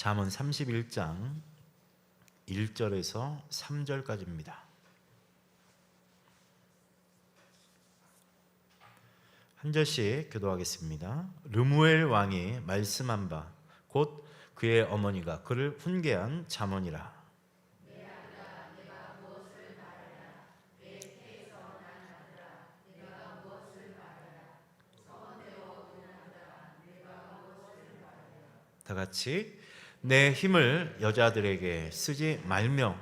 잠언 31장 1절에서 3절까지입니다. 한 절씩 교도하겠습니다. 르무엘 왕이 말씀한 바 곧 그의 어머니가 그를 훈계한 잠언이라. 다 같이 내 힘을 여자들에게 쓰지 말며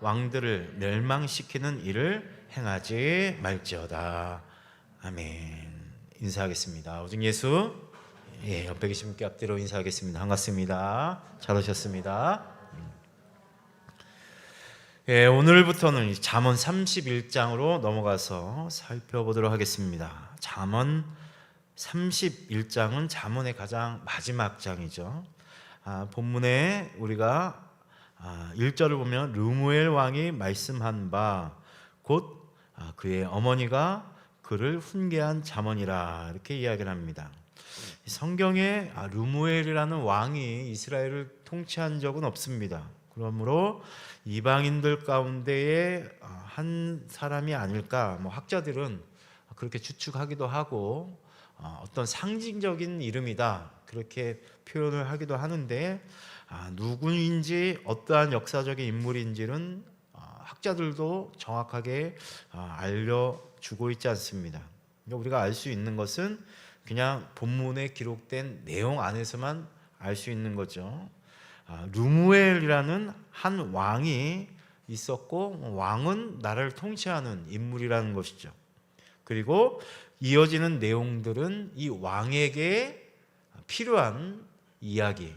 왕들을 멸망시키는 일을 행하지 말지어다. 아멘. 인사하겠습니다. 오직 예수. 예, 옆에 계신 분께 앞뒤로 인사하겠습니다. 반갑습니다. 잘 오셨습니다. 예, 오늘부터는 잠언 31장으로 넘어가서 살펴보도록 하겠습니다. 잠언 31장은 잠언의 가장 마지막 장이죠. 아, 본문에 우리가 아, 1절을 보면 르무엘 왕이 말씀한 바곧 아, 그의 어머니가 그를 훈계한 잠언이라 이렇게 이야기를 합니다. 이 성경에 아, 르무엘이라는 왕이 이스라엘을 통치한 적은 없습니다. 그러므로 이방인들 가운데의 아, 한 사람이 아닐까 뭐 학자들은 그렇게 추측하기도 하고 어, 어떤 상징적인 이름이다 그렇게 표현을 하기도 하는데 아, 누구인지 어떠한 역사적인 인물인지는 어, 학자들도 정확하게 어, 알려주고 있지 않습니다. 그러니까 우리가 알 수 있는 것은 그냥 본문에 기록된 내용 안에서만 알 수 있는 거죠. 아, 루무엘이라는 한 왕이 있었고 왕은 나라를 통치하는 인물이라는 것이죠. 그리고 이어지는 내용들은 이 왕에게 필요한 이야기,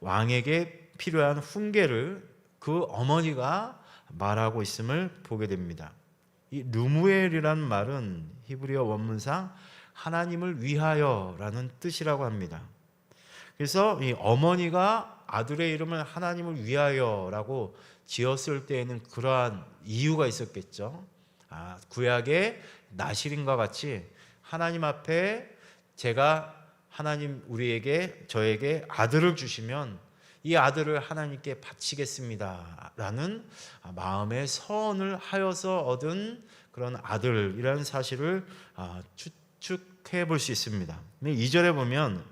왕에게 필요한 훈계를 그 어머니가 말하고 있음을 보게 됩니다. 이 루무엘이라는 말은 히브리어 원문상 하나님을 위하여라는 뜻이라고 합니다. 그래서 이 어머니가 아들의 이름을 하나님을 위하여라고 지었을 때에는 그러한 이유가 있었겠죠. 아, 구약의 나실인과 같이 하나님 앞에 제가 하나님 우리에게 저에게 아들을 주시면 이 아들을 하나님께 바치겠습니다라는 마음의 서원을 하여서 얻은 그런 아들이라는 사실을 아, 추측해 볼 수 있습니다. 2절에 보면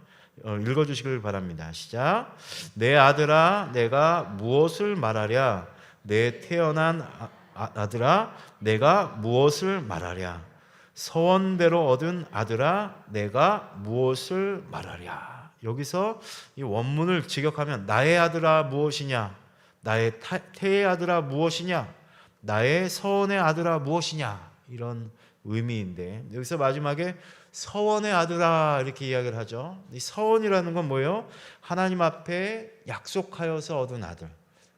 어, 읽어 주시길 바랍니다. 시작. 내 아들아 내가 무엇을 말하랴 내 태어난 아- 아- 아들아 내가 무엇을 말하랴 서원대로 얻은 아들아 내가 무엇을 말하랴 여기서 이 원문을 직역하면 나의 아들아 무엇이냐 나의 타- 태의 아들아 무엇이냐 나의 서원의 아들아 무엇이냐 이런 의미인데 여기서 마지막에 서원의 아들아 이렇게 이야기를 하죠. 이 서원이라는 건 뭐예요? 하나님 앞에 약속하여서 얻은 아들.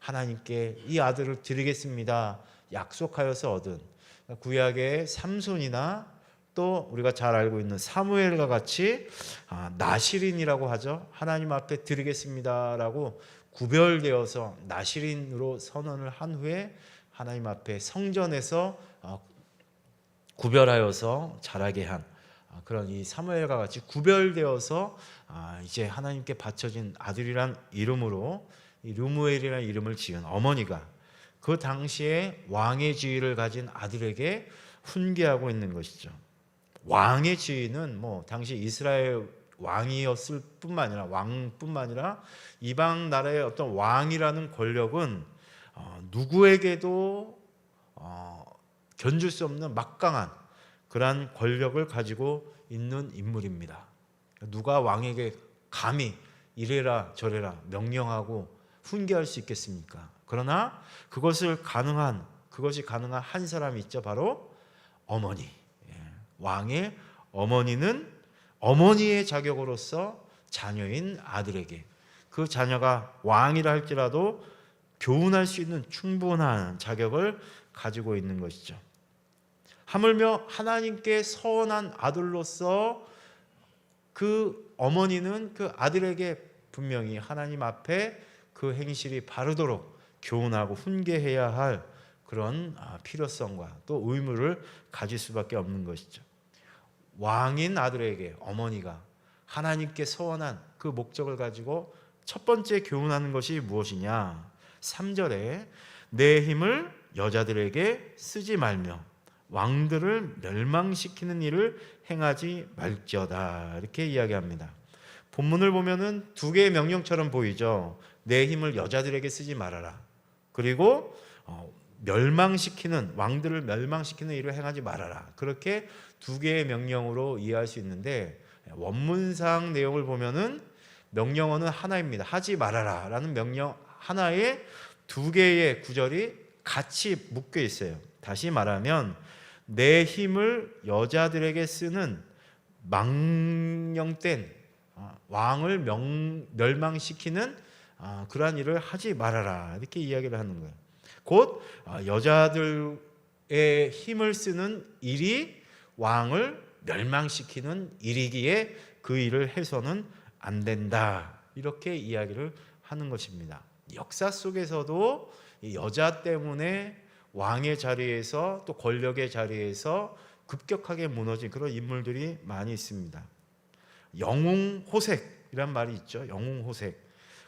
하나님께 이 아들을 드리겠습니다. 약속하여서 얻은 구약의 삼손이나 또 우리가 잘 알고 있는 사무엘과 같이 아, 나시린이라고 하죠. 하나님 앞에 드리겠습니다라고 구별되어서 나시린으로 선언을 한 후에 하나님 앞에 성전에서 어, 구별하여서 자라게 한 아, 그런 이 사무엘과 같이 구별되어서 아, 이제 하나님께 바쳐진 아들이란 이름으로 이 루무엘이라는 이름을 지은 어머니가 그 당시에 왕의 지위를 가진 아들에게 훈계하고 있는 것이죠. 왕의 지위는 뭐 당시 이스라엘 왕이었을 뿐만 아니라 왕뿐만 아니라 이방 나라의 어떤 왕이라는 권력은 어, 누구에게도 어, 견줄 수 없는 막강한 그러한 권력을 가지고 있는 인물입니다. 누가 왕에게 감히 이래라 저래라 명령하고 훈계할 수 있겠습니까? 그러나 그것을 가능한 그것이 가능한 한 사람이 있죠. 바로 어머니. 예. 왕의 어머니는 어머니의 자격으로서 자녀인 아들에게 그 자녀가 왕이라 할지라도 교훈할 수 있는 충분한 자격을 가지고 있는 것이죠. 하물며 하나님께 서원한 아들로서 그 어머니는 그 아들에게 분명히 하나님 앞에 그 행실이 바르도록 교훈하고 훈계해야 할 그런 아, 필요성과 또 의무를 가질 수밖에 없는 것이죠. 왕인 아들에게 어머니가 하나님께 서원한 그 목적을 가지고 첫 번째 교훈하는 것이 무엇이냐? 3절에 내 힘을 여자들에게 쓰지 말며 왕들을 멸망시키는 일을 행하지 말지어다. 이렇게 이야기합니다. 본문을 보면은 두 개의 명령처럼 보이죠. 내 힘을 여자들에게 쓰지 말아라. 그리고 어, 멸망시키는 왕들을 멸망시키는 일을 행하지 말아라. 그렇게 두 개의 명령으로 이해할 수 있는데 원문상 내용을 보면은 명령어는 하나입니다. 하지 말아라라는 명령 하나에 두 개의 구절이 같이 묶여 있어요. 다시 말하면 내 힘을 여자들에게 쓰는 망령된 아, 왕을 명, 멸망시키는 아, 그러한 일을 하지 말아라 이렇게 이야기를 하는 거예요. 곧 아, 여자들의 힘을 쓰는 일이 왕을 멸망시키는 일이기에 그 일을 해서는 안 된다 이렇게 이야기를 하는 것입니다. 역사 속에서도 이 여자 때문에 왕의 자리에서 또 권력의 자리에서 급격하게 무너진 그런 인물들이 많이 있습니다. 영웅 호색이란 말이 있죠. 영웅 호색.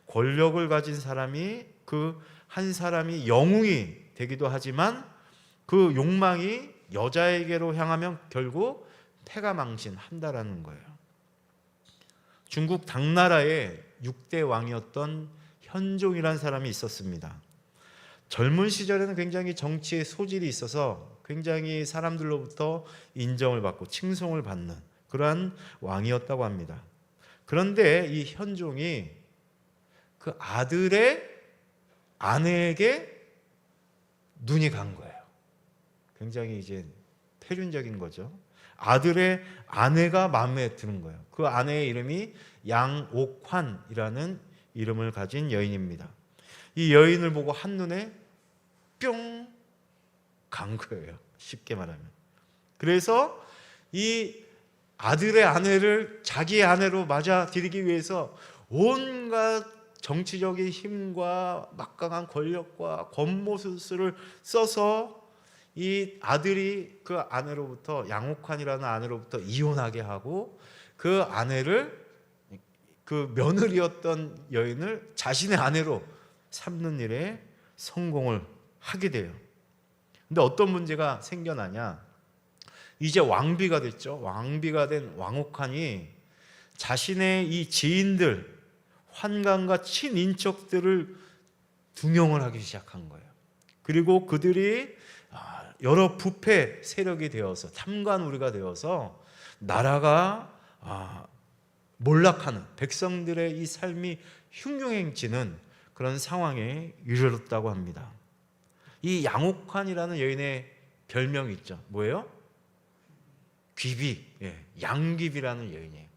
권력을 가진 사람이 그 한 사람이 영웅이 되기도 하지만 그 욕망이 여자에게로 향하면 결국 패가 망신한다라는 거예요. 중국 당나라의 6대 왕이었던 현종이라는 사람이 있었습니다. 젊은 시절에는 굉장히 정치에 소질이 있어서 굉장히 사람들로부터 인정을 받고 칭송을 받는 그러한 왕이었다고 합니다. 그런데 이 현종이 그 아들의 아내에게 눈이 간 거예요. 굉장히 이제 폐륜적인 거죠. 아들의 아내가 마음에 드는 거예요. 그 아내의 이름이 양옥환이라는 이름을 가진 여인입니다. 이 여인을 보고 한눈에 뿅 간 거예요. 쉽게 말하면. 그래서 이 아들의 아내를 자기의 아내로 맞아들이기 위해서 온갖 정치적인 힘과 막강한 권력과 권모술수를 써서 이 아들이 그 아내로부터 양옥환이라는 아내로부터 이혼하게 하고 그 아내를 그 며느리였던 여인을 자신의 아내로 삼는 일에 성공을 하게 돼요. 근데 어떤 문제가 생겨나냐? 이제 왕비가 됐죠. 왕비가 된 왕옥환이 자신의 이 지인들, 환관과 친인척들을 등용을 하기 시작한 거예요. 그리고 그들이 아, 여러 부패 세력이 되어서 탐관우리가 되어서 나라가 아, 몰락하는 백성들의 이 삶이 흉흉해지는 그런 상황에 이르렀다고 합니다. 이 양옥환이라는 여인의 별명이 있죠. 뭐예요? 귀비, 예, 양귀비라는 여인이에요.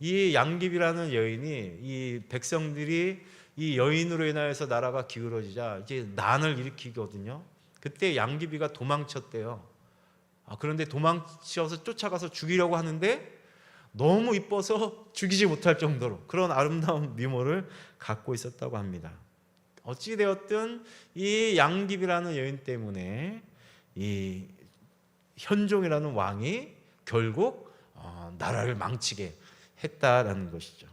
이 양귀비라는 여인이 이 백성들이 이 여인으로 인하여서 나라가 기울어지자 이제 난을 일으키거든요. 그때 양귀비가 도망쳤대요. 아, 그런데 도망쳐서 쫓아가서 죽이려고 하는데 너무 이뻐서 죽이지 못할 정도로 그런 아름다운 미모를 갖고 있었다고 합니다. 어찌 되었든 이 양깁이라는 여인 때문에 이 현종이라는 왕이 결국 어, 나라를 망치게 했다라는 것이죠.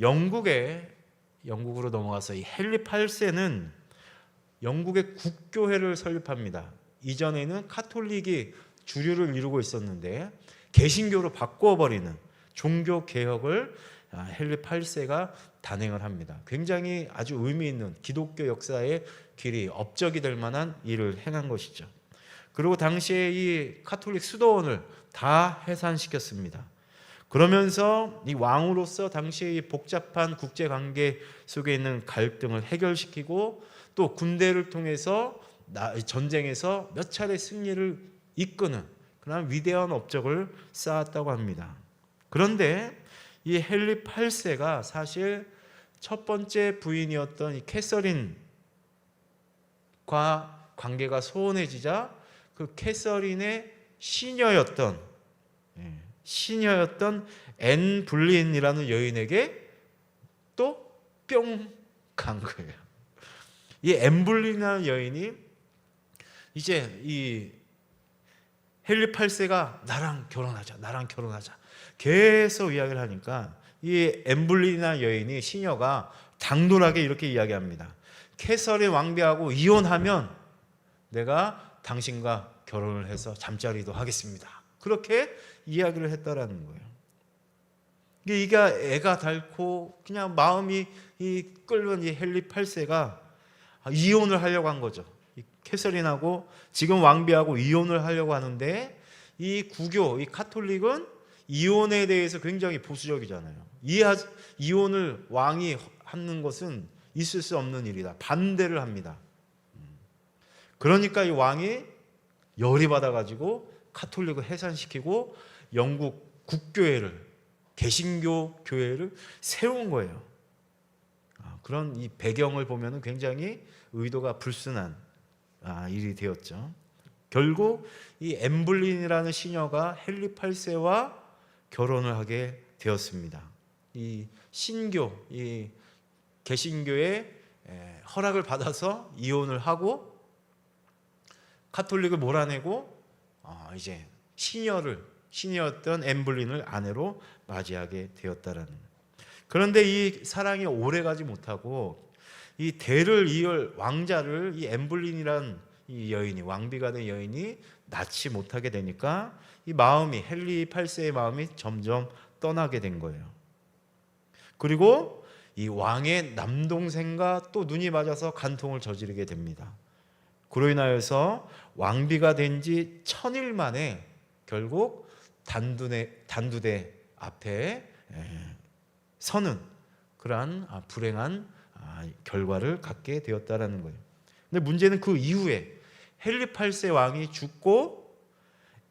영국에 영국으로 넘어가서 이 헨리 8세는 영국의 국교회를 설립합니다. 이전에는 카톨릭이 주류를 이루고 있었는데 개신교로 바꿔버리는 종교 개혁을 아, 헨리 8세가 단행을 합니다. 굉장히 아주 의미 있는 기독교 역사의 길이 업적이 될 만한 일을 행한 것이죠. 그리고 당시에 이 카톨릭 수도원을 다 해산시켰습니다. 그러면서 이 왕으로서 당시의 복잡한 국제 관계 속에 있는 갈등을 해결시키고 또 군대를 통해서 전쟁에서 몇 차례 승리를 이끄는 그런 위대한 업적을 쌓았다고 합니다. 그런데 이 헨리 8세가 사실 첫 번째 부인이었던 이 캐서린과 관계가 소원해지자 그 캐서린의 시녀였던 예, 시녀였던 앤 블린이라는 여인에게 또 뿅 간 거예요. 이앤 블린이라는 여인이 이제 이 헨리 8세가 나랑 결혼하자, 나랑 결혼하자 계속 이야기를 하니까 이 엠블린이나 여인이 시녀가 당돌하게 이렇게 이야기합니다. 캐서린 왕비하고 이혼하면 내가 당신과 결혼을 해서 잠자리도 하겠습니다. 그렇게 이야기를 했다라는 거예요. 이게 애가 닳고 그냥 마음이 이 끓는 이 헨리 8세가 이혼을 하려고 한 거죠. 이 캐서린하고 지금 왕비하고 이혼을 하려고 하는데 이 구교, 이 카톨릭은 이혼에 대해서 굉장히 보수적이잖아요. 이 이혼을 왕이 하는 것은 있을 수 없는 일이다. 반대를 합니다. 그러니까 이 왕이 열이 받아가지고 카톨릭을 해산시키고 영국 국교회를 개신교 교회를 세운 거예요. 아, 그런 이 배경을 보면 굉장히 의도가 불순한 아, 일이 되었죠. 결국 이 엠블린이라는 시녀가 헨리 8세와 결혼을 하게 되었습니다. 이 신교, 이 개신교의 에, 허락을 받아서 이혼을 하고 카톨릭을 몰아내고 어, 이제 시녀를 시녀였던 엠블린을 아내로 맞이하게 되었다라는. 그런데 이 사랑이 오래가지 못하고 이 대를 이을 왕자를 이 엠블린이란 이 여인이 왕비가 된 여인이 낳지 못하게 되니까 이 마음이 헨리 8세의 마음이 점점 떠나게 된 거예요. 그리고 이 왕의 남동생과 또 눈이 맞아서 간통을 저지르게 됩니다. 그로 인하여서 왕비가 된 지 천일 만에 결국 단두대, 단두대 앞에 서는 그러한 아, 불행한 아, 결과를 갖게 되었다라는 거예요. 근데 문제는 그 이후에 헨리 8세 왕이 죽고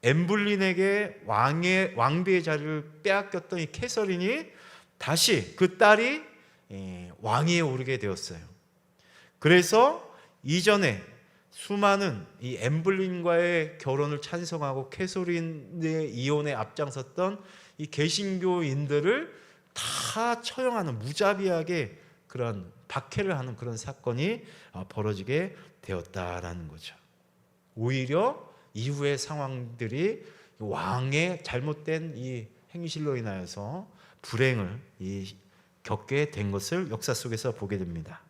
엠블린에게 왕의 왕비의 자리를 빼앗겼던 이 캐서린이 다시 그 딸이 예, 왕위에 오르게 되었어요. 그래서 이전에 수많은 이 엠블린과의 결혼을 찬성하고 캐서린의 이혼에 앞장섰던 이 개신교인들을 다 처형하는 무자비하게 그런 박해를 하는 그런 사건이 어, 벌어지게 되었다라는 거죠. 오히려 이후의 상황들이 왕의 잘못된 이 행실로 인하여서 불행을 이 겪게 된 것을 역사 속에서 보게 됩니다.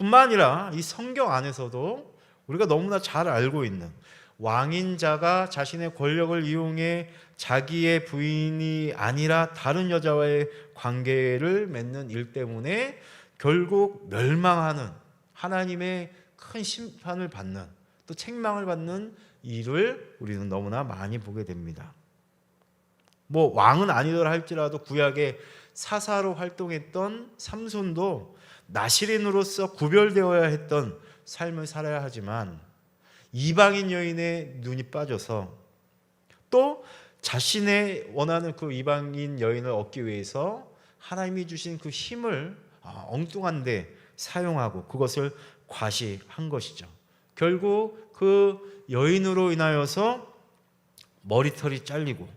뿐만 아니라 이 성경 안에서도 우리가 너무나 잘 알고 있는 왕인 자가 자신의 권력을 이용해 자기의 부인이 아니라 다른 여자와의 관계를 맺는 일 때문에 결국 멸망하는 하나님의 큰 심판을 받는 또 책망을 받는 일을 우리는 너무나 많이 보게 됩니다. 뭐 왕은 아니더라 할지라도 구약에 사사로 활동했던 삼손도 나시린으로서 구별되어야 했던 삶을 살아야 하지만 이방인 여인의 눈이 빠져서 또 자신의 원하는 그 이방인 여인을 얻기 위해서 하나님이 주신 그 힘을 아, 엉뚱한데 사용하고 그것을 과시한 것이죠. 결국 그 여인으로 인하여서 머리털이 잘리고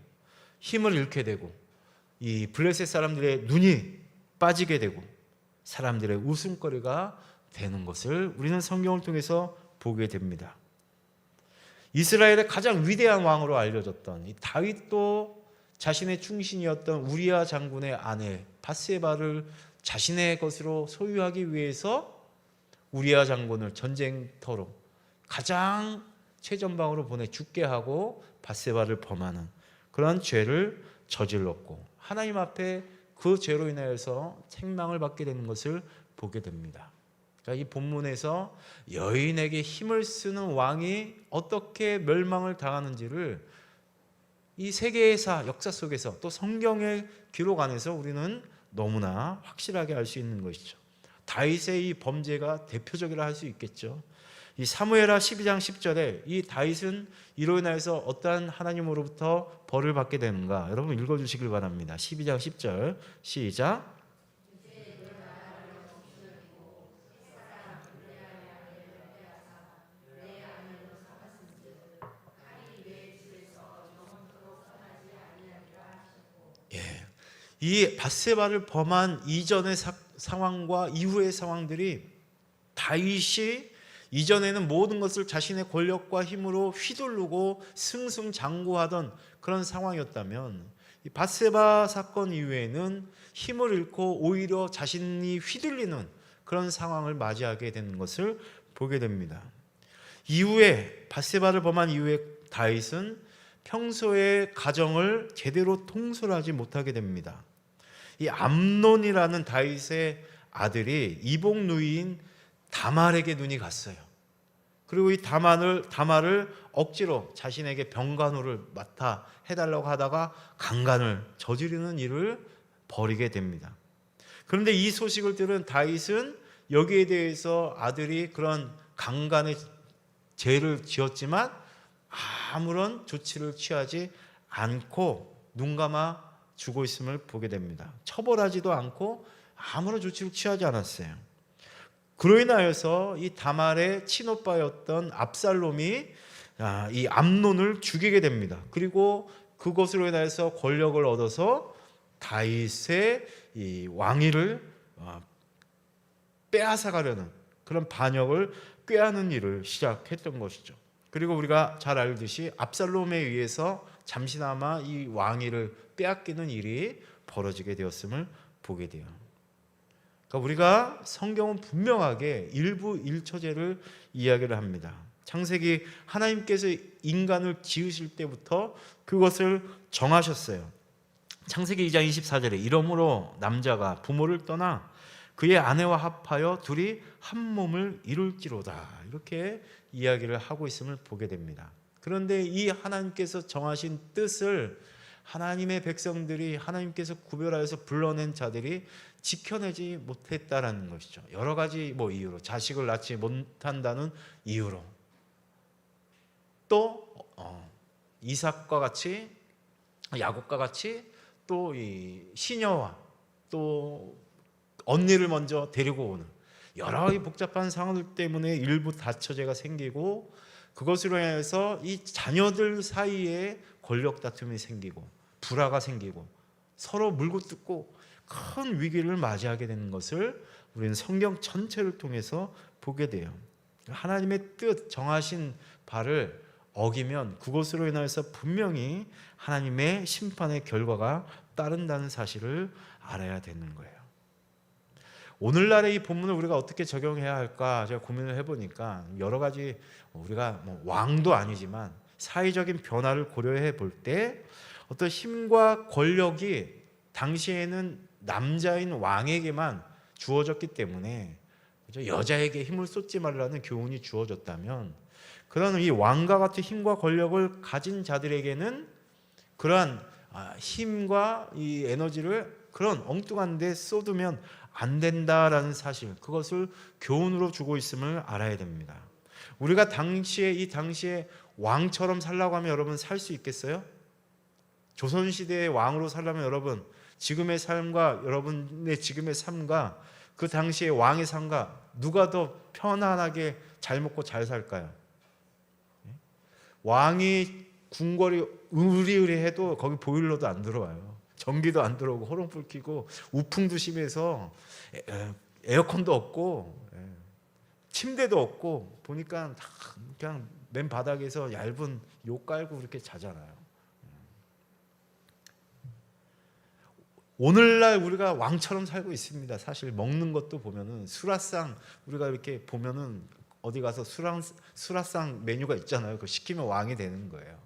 힘을 잃게 되고 이 블레셋 사람들의 눈이 빠지게 되고 사람들의 웃음거리가 되는 것을 우리는 성경을 통해서 보게 됩니다. 이스라엘의 가장 위대한 왕으로 알려졌던 이 다윗도 자신의 충신이었던 우리아 장군의 아내 바세바를 자신의 것으로 소유하기 위해서 우리아 장군을 전쟁터로 가장 최전방으로 보내 죽게 하고 바세바를 범하는 그런 죄를 저질렀고 하나님 앞에 그 죄로 인하여서 책망을 받게 되는 것을 보게 됩니다. 그러니까 이 본문에서 여인에게 힘을 쓰는 왕이 어떻게 멸망을 당하는지를 이 세계사 역사 속에서 또 성경의 기록 안에서 우리는 너무나 확실하게 알 수 있는 것이죠. 다윗의 이 범죄가 대표적이라 할 수 있겠죠. 이 사무엘하 12장 10절에 이 다윗은 이로 인하여서 어떠한 하나님으로부터 벌을 받게 되는가? 여러분 읽어 주시길 바랍니다. 12장 10절 시작. 예. 이 바세바를 범한 이전의 사, 상황과 이후의 상황들이 다윗이 이전에는 모든 것을 자신의 권력과 힘으로 휘두르고 승승장구하던 그런 상황이었다면 이 바세바 사건 이후에는 힘을 잃고 오히려 자신이 휘둘리는 그런 상황을 맞이하게 되는 것을 보게 됩니다. 이후에 바세바를 범한 이후에 다윗은 평소에 가정을 제대로 통솔하지 못하게 됩니다. 이 암논이라는 다윗의 아들이 이복 누이인 다말에게 눈이 갔어요. 그리고 이 다말을 다말을 억지로 자신에게 병간호를 맡아 해달라고 하다가 강간을 저지르는 일을 벌이게 됩니다. 그런데 이 소식을 들은 다윗은 여기에 대해서 아들이 그런 강간의 죄를 지었지만 아무런 조치를 취하지 않고 눈 감아 주고 있음을 보게 됩니다. 처벌하지도 않고 아무런 조치를 취하지 않았어요. 그로 인하여서 이 다말의 친오빠였던 압살롬이 아, 이 암론을 죽이게 됩니다. 그리고 그것으로 인하여서 권력을 얻어서 다윗의 이 왕위를 어, 빼앗아가려는 그런 반역을 꾀하는 일을 시작했던 것이죠. 그리고 우리가 잘 알듯이 압살롬에 의해서 잠시나마 이 왕위를 빼앗기는 일이 벌어지게 되었음을 보게 돼요. 그러니까 우리가 성경은 분명하게 일부 일처제를 이야기를 합니다. 창세기 하나님께서 인간을 지으실 때부터 그것을 정하셨어요. 창세기 2장 24절에 이러므로 남자가 부모를 떠나 그의 아내와 합하여 둘이 한 몸을 이룰지로다. 이렇게 이야기를 하고 있음을 보게 됩니다. 그런데 이 하나님께서 정하신 뜻을 하나님의 백성들이 하나님께서 구별하여서 불러낸 자들이 지켜내지 못했다라는 것이죠. 여러 가지 뭐 이유로 자식을 낳지 못한다는 이유로 또 어, 이삭과 같이 야곱과 같이 또 이 시녀와 또 언니를 먼저 데리고 오는 여러 가지 복잡한 상황들 때문에 일부 다처제가 생기고 그것으로 인해서 이 자녀들 사이에 권력 다툼이 생기고 불화가 생기고 서로 물고 뜯고 큰 위기를 맞이하게 되는 것을 우리는 성경 전체를 통해서 보게 돼요. 하나님의 뜻 정하신 바를 어기면 그것으로 인해서 분명히 하나님의 심판의 결과가 따른다는 사실을 알아야 되는 거예요. 오늘날의 이 본문을 우리가 어떻게 적용해야 할까 제가 고민을 해보니까 여러 가지 우리가 뭐 왕도 아니지만 사회적인 변화를 고려해 볼 때 어떤 힘과 권력이 당시에는 남자인 왕에게만 주어졌기 때문에? 여자에게 힘을 쏟지 말라는 교훈이 주어졌다면 그런 이 왕과 같은 힘과 권력을 가진 자들에게는 그러한 아, 힘과 이 에너지를 그런 엉뚱한 데 쏟으면 안 된다라는 사실 그것을 교훈으로 주고 있음을 알아야 됩니다. 우리가 당시에 이 당시에 왕처럼 살라고 하면 여러분 살 수 있겠어요? 조선 시대의 왕으로 살려면 여러분 지금의 삶과 여러분의 지금의 삶과 그 당시의 왕의 삶과 누가 더 편안하게 잘 먹고 잘 살까요? 왕이 궁궐이 으리으리해도 거기 보일러도 안 들어와요. 전기도 안 들어오고 호롱불 켜고 우풍도 심해서 에어컨도 없고 예, 침대도 없고 보니까 다 그냥 맨 바닥에서 얇은 요 깔고 그렇게 자잖아요. 오늘날 우리가 왕처럼 살고 있습니다. 사실 먹는 것도 보면은 수라상 우리가 이렇게 보면은 어디 가서 수랑 수라상 메뉴가 있잖아요. 그 시키면 왕이 되는 거예요.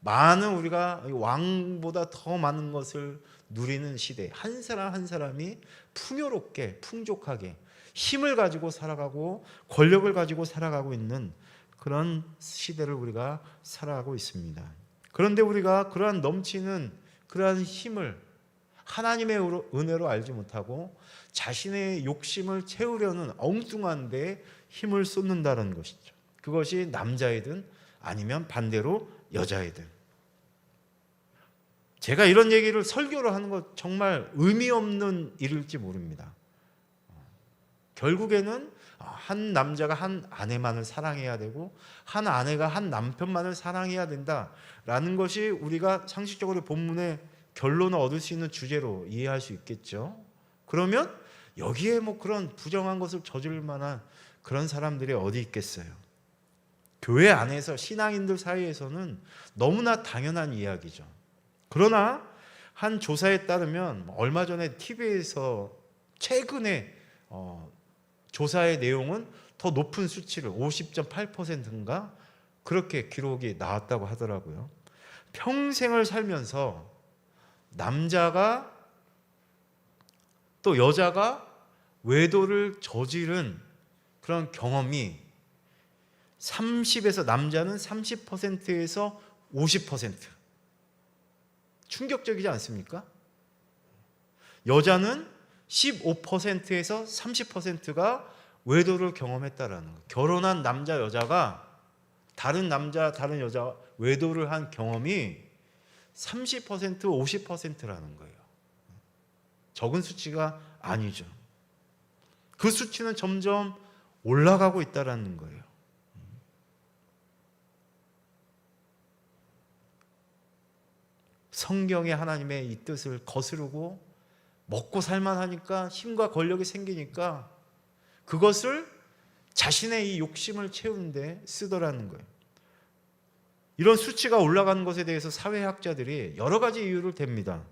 많은 우리가 왕보다 더 많은 것을 누리는 시대. 한 사람 한 사람이 풍요롭게 풍족하게 힘을 가지고 살아가고 권력을 가지고 살아가고 있는 그런 시대를 우리가 살아가고 있습니다. 그런데 우리가 그러한 넘치는 그러한 힘을 하나님의 은혜로 알지 못하고 자신의 욕심을 채우려는 엉뚱한 데 힘을 쏟는다는 것이죠. 그것이 남자이든 아니면 반대로 여자이든. 제가 이런 얘기를 설교를 하는 것 정말 의미 없는 일일지 모릅니다. 결국에는 한 남자가 한 아내만을 사랑해야 되고 한 아내가 한 남편만을 사랑해야 된다라는 것이 우리가 상식적으로 본문의 결론을 얻을 수 있는 주제로 이해할 수 있겠죠. 그러면 여기에 뭐 그런 부정한 것을 저질 만한 그런 사람들이 어디 있겠어요? 교회 안에서 신앙인들 사이에서는 너무나 당연한 이야기죠. 그러나 한 조사에 따르면 얼마 전에 TV에서 최근에 어, 조사의 내용은 더 높은 수치를 50.8%인가 그렇게 기록이 나왔다고 하더라고요. 평생을 살면서 남자가 또 여자가 외도를 저지른 그런 경험이 30에서 남자는 30%에서 50% 충격적이지 않습니까? 여자는 15%에서 30%가 외도를 경험했다라는 거. 결혼한 남자 여자가 다른 남자 다른 여자 외도를 한 경험이 30% 50%라는 거예요. 적은 수치가 아니죠. 그 수치는 점점 올라가고 있다라는 거예요. 성경의 하나님의 이 뜻을 거스르고 먹고 살만하니까 힘과 권력이 생기니까 그것을 자신의 이 욕심을 채우는데 쓰더라는 거예요. 이런 수치가 올라가는 것에 대해서 사회학자들이 여러 가지 이유를 댑니다.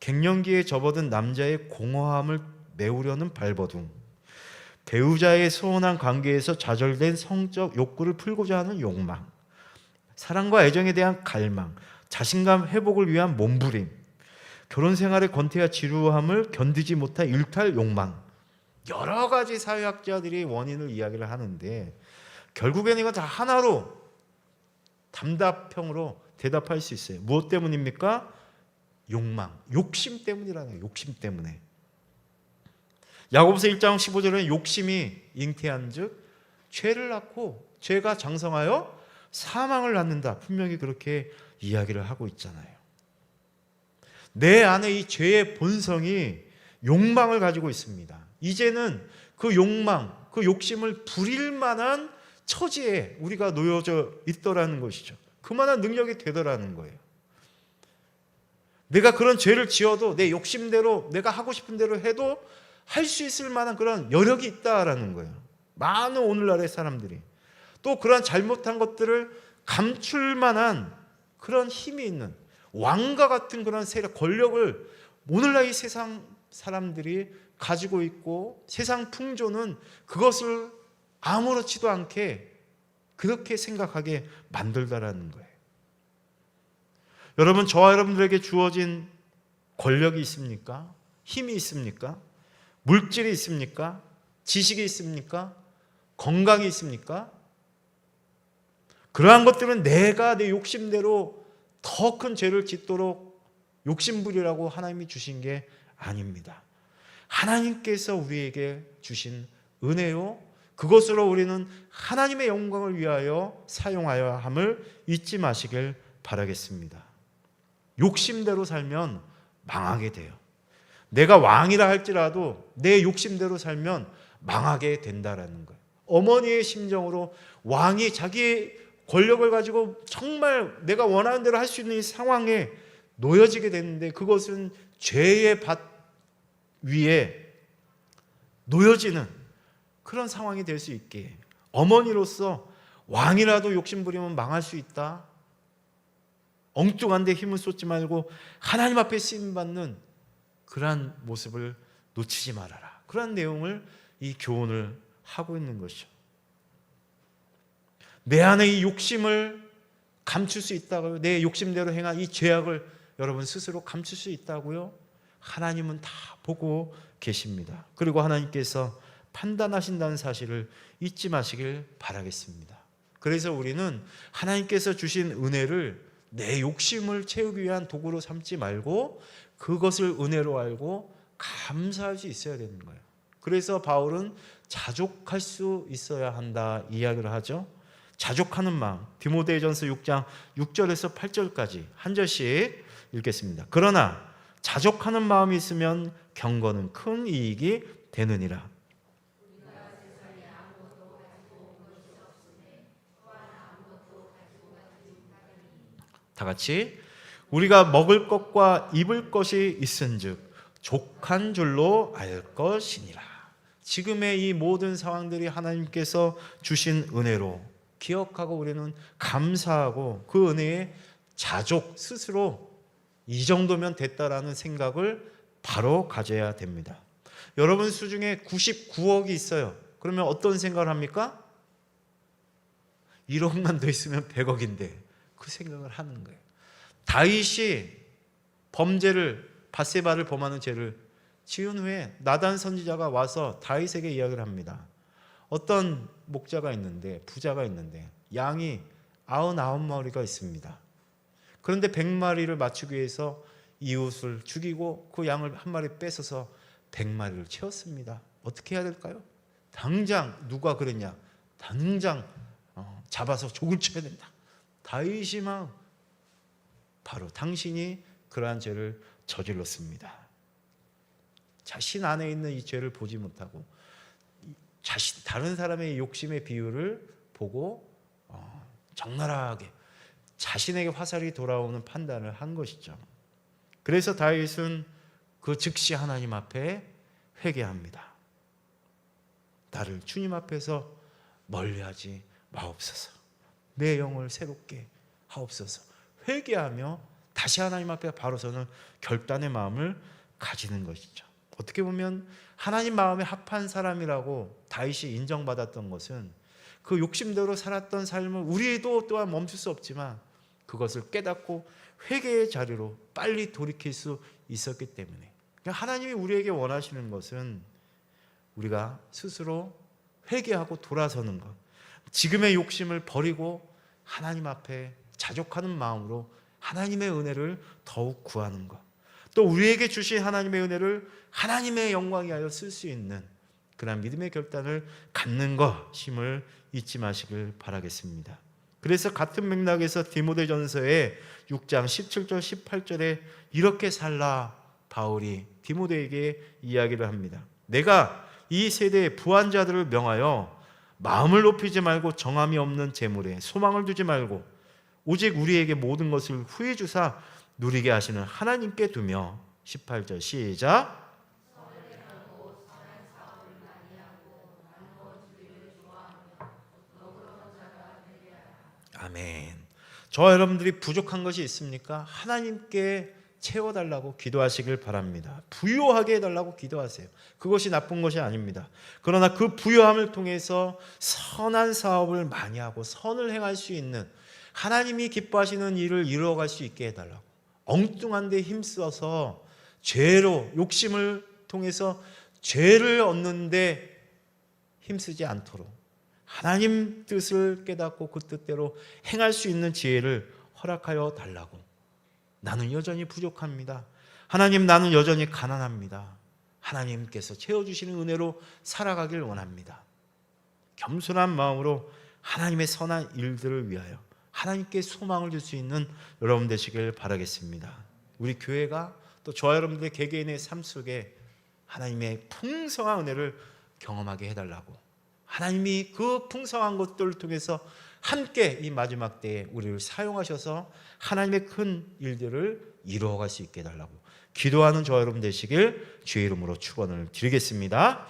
갱년기에 접어든 남자의 공허함을 메우려는 발버둥, 배우자의 소원한 관계에서 좌절된 성적 욕구를 풀고자 하는 욕망, 사랑과 애정에 대한 갈망, 자신감 회복을 위한 몸부림, 결혼 생활의 권태와 지루함을 견디지 못한 일탈 욕망, 여러 가지 사회학자들이 원인을 이야기를 하는데 결국에는 이건 다 하나로 담답형으로 대답할 수 있어요. 무엇 때문입니까? 욕망, 욕심 때문이라는 거예요. 욕심 때문에. 야고보서 1장 15절에 욕심이 잉태한즉 죄를 낳고 죄가 장성하여 사망을 낳는다. 분명히 그렇게 이야기를 하고 있잖아요. 내 안에 이 죄의 본성이 욕망을 가지고 있습니다. 이제는 그 욕망, 그 욕심을 부릴 만한 처지에 우리가 놓여져 있더라는 것이죠. 그만한 능력이 되더라는 거예요. 내가 그런 죄를 지어도 내 욕심대로 내가 하고 싶은 대로 해도 할 수 있을 만한 그런 여력이 있다라는 거예요. 많은 오늘날의 사람들이 또 그런 잘못한 것들을 감출 만한 그런 힘이 있는 왕과 같은 그런 세력, 권력을 오늘날 이 세상 사람들이 가지고 있고 세상 풍조는 그것을 아무렇지도 않게 그렇게 생각하게 만들다라는 거예요. 여러분 저와 여러분들에게 주어진 권력이 있습니까? 힘이 있습니까? 물질이 있습니까? 지식이 있습니까? 건강이 있습니까? 그러한 것들은 내가 내 욕심대로 더 큰 죄를 짓도록 욕심부리라고 하나님이 주신 게 아닙니다. 하나님께서 우리에게 주신 은혜요. 그것으로 우리는 하나님의 영광을 위하여 사용하여 함을 잊지 마시길 바라겠습니다. 욕심대로 살면 망하게 돼요. 내가 왕이라 할지라도 내 욕심대로 살면 망하게 된다라는 거예요. 어머니의 심정으로 왕이 자기의 권력을 가지고 정말 내가 원하는 대로 할 수 있는 이 상황에 놓여지게 되는데 그것은 죄의 밭 위에 놓여지는 그런 상황이 될 수 있게 어머니로서 왕이라도 욕심 부리면 망할 수 있다. 엉뚱한 데 힘을 쏟지 말고 하나님 앞에 쓰임 받는 그러한 모습을 놓치지 말아라. 그러한 내용을 이 교훈을 하고 있는 것이죠. 내 안에 이 욕심을 감출 수 있다고요. 내 욕심대로 행한 이 죄악을 여러분 스스로 감출 수 있다고요. 하나님은 다 보고 계십니다. 그리고 하나님께서 판단하신다는 사실을 잊지 마시길 바라겠습니다. 그래서 우리는 하나님께서 주신 은혜를 내 욕심을 채우기 위한 도구로 삼지 말고 그것을 은혜로 알고 감사할 수 있어야 되는 거예요. 그래서 바울은 자족할 수 있어야 한다 이야기를 하죠. 자족하는 마음. 디모데전서 6장 6절에서 8절까지 한 절씩 읽겠습니다. 그러나 자족하는 마음이 있으면 경건은 큰 이익이 되느니라. 다 같이 우리가 먹을 것과 입을 것이 있은즉 족한 줄로 알 것이니라. 지금의 이 모든 상황들이 하나님께서 주신 은혜로 기억하고 우리는 감사하고 그 은혜에 자족 스스로 이 정도면 됐다라는 생각을 바로 가져야 됩니다. 여러분 수중에 99억이 있어요. 그러면 어떤 생각을 합니까? 1억만 더 있으면 100억인데 그 생각을 하는 거예요. 다윗이 범죄를 바세바를 범하는 죄를 지은 후에 나단 선지자가 와서 다윗에게 이야기를 합니다. 어떤 목자가 있는데 부자가 있는데 양이 99마리가 있습니다. 그런데 100마리를 맞추기 위해서 이웃을 죽이고 그 양을 한 마리 뺏어서 100마리를 채웠습니다. 어떻게 해야 될까요? 당장 누가 그랬냐? 당장 어, 잡아서 족을 쳐야 된다. 다윗이 막 바로 당신이 그러한 죄를 저질렀습니다. 자신 안에 있는 이 죄를 보지 못하고 자신 다른 사람의 욕심의 비율을 보고 어, 적나라하게 자신에게 화살이 돌아오는 판단을 한 것이죠. 그래서 다윗은 그 즉시 하나님 앞에 회개합니다. 나를 주님 앞에서 멀리하지 마옵소서. 내 영을 새롭게 하옵소서. 회개하며 다시 하나님 앞에 바로 서는 결단의 마음을 가지는 것이죠. 어떻게 보면 하나님 마음에 합한 사람이라고 다윗이 인정받았던 것은 그 욕심대로 살았던 삶을 우리도 또한 멈출 수 없지만 그것을 깨닫고 회개의 자리로 빨리 돌이킬 수 있었기 때문에 그러니까 하나님이 우리에게 원하시는 것은 우리가 스스로 회개하고 돌아서는 것 지금의 욕심을 버리고 하나님 앞에 자족하는 마음으로 하나님의 은혜를 더욱 구하는 것. 또 우리에게 주신 하나님의 은혜를 하나님의 영광이 하여 쓸 수 있는 그런 믿음의 결단을 갖는 것임을 잊지 마시길 바라겠습니다. 그래서 같은 맥락에서 디모데전서의 6장 17절 18절에 이렇게 살라 바울이 디모데에게 이야기를 합니다. 내가 이 세대의 부한 자들을 명하여 마음을 높이지 말고 정함이 없는 재물에 소망을 두지 말고 오직 우리에게 모든 것을 후해 주사 누리게 하시는 하나님께 두며 18절 시작 아멘. 저와 여러분들이 부족한 것이 있습니까? 하나님께 채워달라고 기도하시길 바랍니다. 부요하게 해달라고 기도하세요. 그것이 나쁜 것이 아닙니다. 그러나 그 부요함을 통해서 선한 사업을 많이 하고 선을 행할 수 있는 하나님이 기뻐하시는 일을 이루어갈 수 있게 해달라고. 엉뚱한 데 힘써서 죄로 욕심을 통해서 죄를 얻는데 힘쓰지 않도록 하나님 뜻을 깨닫고 그 뜻대로 행할 수 있는 지혜를 허락하여 달라고. 나는 여전히 부족합니다. 하나님 나는 여전히 가난합니다. 하나님께서 채워주시는 은혜로 살아가길 원합니다. 겸손한 마음으로 하나님의 선한 일들을 위하여 하나님께 소망을 줄 수 있는 여러분 되시길 바라겠습니다. 우리 교회가 또 저와 여러분들의 개개인의 삶 속에 하나님의 풍성한 은혜를 경험하게 해달라고 하나님이 그 풍성한 것들을 통해서 함께 이 마지막 때에 우리를 사용하셔서 하나님의 큰 일들을 이루어갈 수 있게 해달라고 기도하는 저와 여러분 되시길 주의 이름으로 축원을 드리겠습니다.